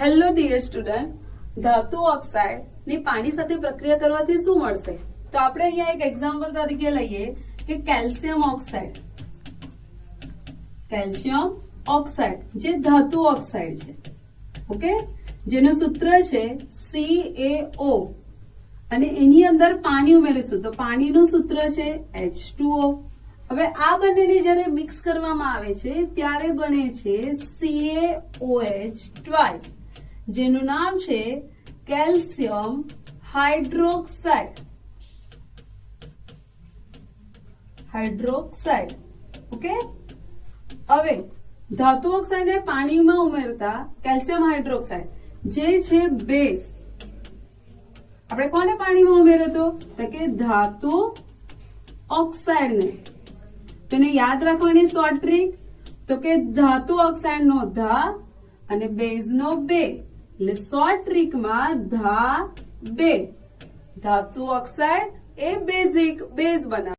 Hello dear student ધાતુ ઓક્સાઇડની પાણી સાથે પ્રક્રિયા કરવાથી શું મળશે? તો આપણે અહીંયા એક એક્ઝામ્પલ તરીકે લઈએ કે કેલ્શિયમ ઓક્સાઇડ કેલ્શિયમ ઓક્સાઇડ જે ધાતુ ઓક્સાઇડ છે. ઓકે જેનું સૂત્ર છે CaO અને એની અંદર પાણી ઉમેરીશું. તો પાણીનું સૂત્ર છે એચ હવે આ બંનેને જ્યારે મિક્સ કરવામાં આવે છે, ત્યારે બને છે CaOH ટ્વાઇસ જેનું નામ છે કેલ્શિયમ હાઇડ્રોક્સાઇડ. હાઇડ્રોક્સાઇડ. ઓકે? હવે, ધાતુ ઓક્સાઇડ પાણીમાં ઉમેરતા કેલ્શિયમ હાઇડ્રોક્સાઇડ, જે છે બેઝ. આપણે કોને પાણીમાં ઉમેર્યો તો કે ધાતુ ઓક્સાઇડને. તેને યાદ રાખવાની શોર્ટ ટ્રીક તો કે ધાતુ ઓક્સાઇડ નો ધા અને બેઝ નો બે. એટલે શોર્ટ ટ્રીકમાં ધા બે. ધાતુ ઓક્સાઇડ એ બેઝિક બેઝ બનાવે.